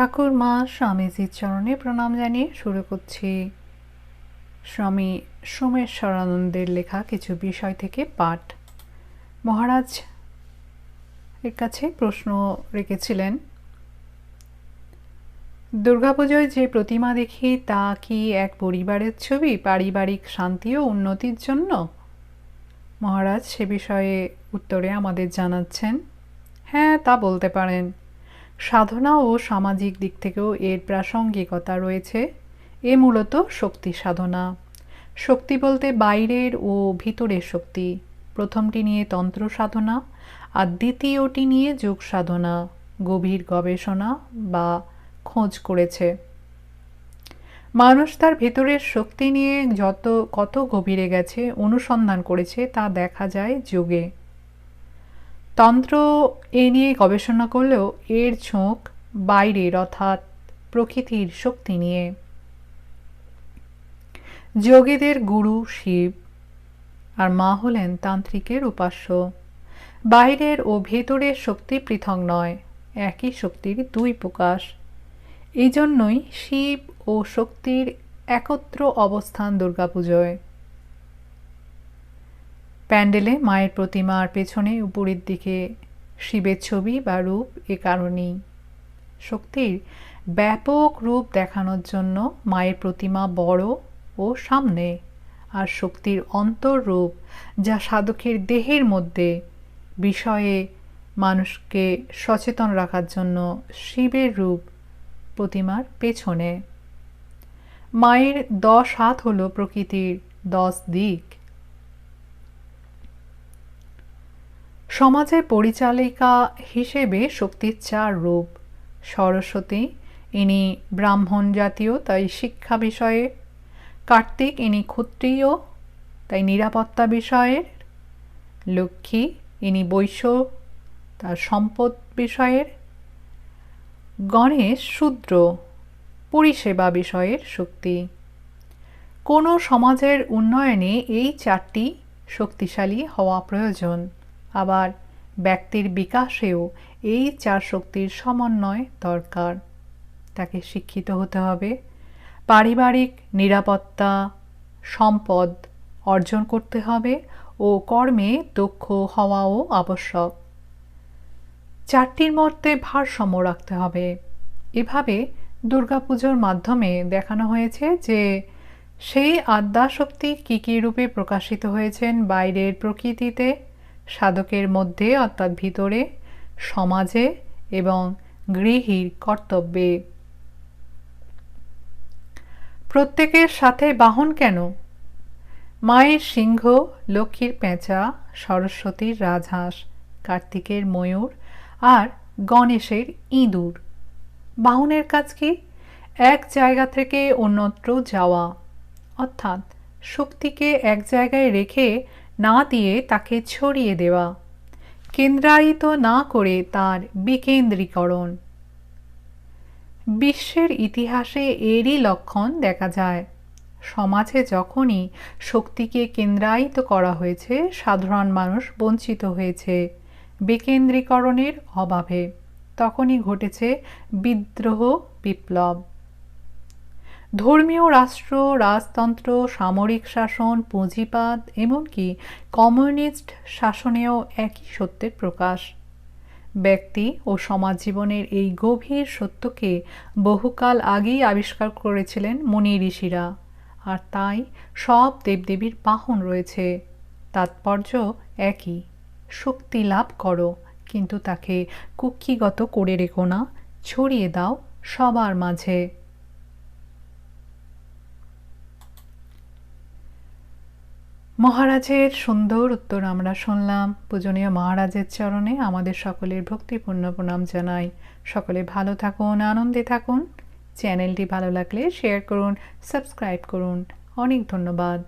ঠাকুর মা স্বামীজির চরণে প্রণাম জানিয়ে শুরু করছি। স্বামী সোমেশ্বরানন্দের লেখা কিছু বিষয় থেকে পাঠ। মহারাজ এর কাছে প্রশ্ন রেখেছিলেন, দুর্গাপুজোয় যে প্রতিমা দেখি তা কি এক পরিবারের ছবি, পারিবারিক শান্তি ও উন্নতির জন্য? মহারাজ সে বিষয়ে উত্তরে আমাদের জানাচ্ছেন হ্যাঁ তা বলতে পারেন। সাধনা ও সামাজিক দিক থেকেও এর প্রাসঙ্গিকতা রয়েছে। এ মূলত শক্তি সাধনা। শক্তি বলতে বাইরের ও ভিতরের শক্তি। প্রথমটি নিয়ে তন্ত্র সাধনা, আর দ্বিতীয়টি নিয়ে যোগ সাধনা, গভীর গবেষণা বা খোঁজ করেছে। মানুষ তার ভেতরের শক্তি নিয়ে যত কত গভীরে গেছে, অনুসন্ধান করেছে, তা দেখা যায় যোগে। তন্ত্র এ নিয়ে গবেষণা করলেও এর ঝোঁক বাইরের অর্থাৎ প্রকৃতির শক্তি নিয়ে। যোগীদের গুরু শিব আর মা হলেন তান্ত্রিকের উপাস্য। বাইরের ও ভেতরের শক্তি পৃথক নয়, একই শক্তির দুই প্রকাশ। এই জন্যই শিব ও শক্তির একত্র অবস্থান দুর্গাপুজোয়। প্যান্ডেলে মায়ের প্রতিমার পেছনে উপরের দিকে শিবের ছবি বা রূপ এ কারণেই। শক্তির ব্যাপক রূপ দেখানোর জন্য মায়ের প্রতিমা বড় ও সামনে, আর শক্তির অন্তররূপ যা সাধকের দেহের মধ্যে বিষয়ে মানুষকে সচেতন রাখার জন্য শিবের রূপ প্রতিমার পেছনে। মায়ের দশ হাত হল প্রকৃতির দশ দিক। সমাজের পরিচালিকা হিসেবে শক্তির চার রূপ। সরস্বতী, ইনি ব্রাহ্মণ জাতীয়, তাই শিক্ষা বিষয়ে। কার্তিক, ইনি ক্ষত্রিয়, তাই নিরাপত্তা বিষয়ের লক্ষ্মী, ইনি বৈশ্য, তার সম্পদ বিষয়ের গণেশ, শূদ্র, পরিষেবা বিষয়ের শক্তি। কোনো সমাজের উন্নয়নে এই চারটি শক্তিশালী হওয়া প্রয়োজন। আবার ব্যক্তির বিকাশেও এই চার শক্তির সমন্বয় দরকার। তাকে শিক্ষিত হতে হবে। পারিবারিক নিরাপত্তা, সম্পদ অর্জন করতে হবে ও কর্মে দক্ষ হওয়াও আবশ্যক। চারটির মধ্যে ভারসাম্য রাখতে হবে। এভাবে দুর্গাপুজোর মাধ্যমে দেখানো হয়েছে যে সেই আদ্যাশক্তি কী কী রূপে প্রকাশিত হয়েছেন বাইরের প্রকৃতিতে সাধকের মধ্যে, অর্থাৎ ভিতরে, সমাজে এবং গৃহীর কর্তব্যে। প্রত্যেকের সাথে বাহন কেন? মায়ের সিংহ, লক্ষ্মীর পেঁচা, সরস্বতীর রাজহাঁস, কার্তিকের ময়ূর আর গণেশের ইঁদুর। বাহনের কাজ কি? এক জায়গা থেকে অন্যত্র যাওয়া। অর্থাৎ শক্তিকে এক জায়গায় রেখে না দিয়ে তাকে ছড়িয়ে দেওয়া। কেন্দ্রায়িত না করে তার বিকেন্দ্রীকরণ। বিশ্বের ইতিহাসে এরই লক্ষণ দেখা যায়। সমাজে যখনই শক্তিকে কেন্দ্রায়িত করা হয়েছে, সাধারণ মানুষ বঞ্চিত হয়েছে বিকেন্দ্রীকরণের অভাবে। তখনই ঘটেছে বিদ্রোহ বিপ্লব। ধর্মীয় রাষ্ট্র, রাজতন্ত্র, সামরিক শাসন পুঁজিপাত এমনকি কমিউনিস্ট শাসনেও একই সত্যের প্রকাশ। ব্যক্তি ও সমাজ জীবনের এই গভীর সত্যকে বহুকাল আগেই আবিষ্কার করেছিলেন মুনি ঋষিরা, আর তাই সব দেবদেবীর বাহন রয়েছে। তাৎপর্য একই, শক্তি লাভ করো, কিন্তু তাকে কুক্ষিগত করে রেখো না, ছড়িয়ে দাও সবার মাঝে। মহারাজের সুন্দর উত্তর আমরা শুনলাম। পূজনীয় মহারাজের চরণে আমাদের সকলের ভক্তিপূর্ণ প্রণাম জানাই। সকলে ভালো থাকুন, আনন্দে থাকুন। চ্যানেলটি ভালো লাগলে শেয়ার করুন সাবস্ক্রাইব করুন। অনেক ধন্যবাদ।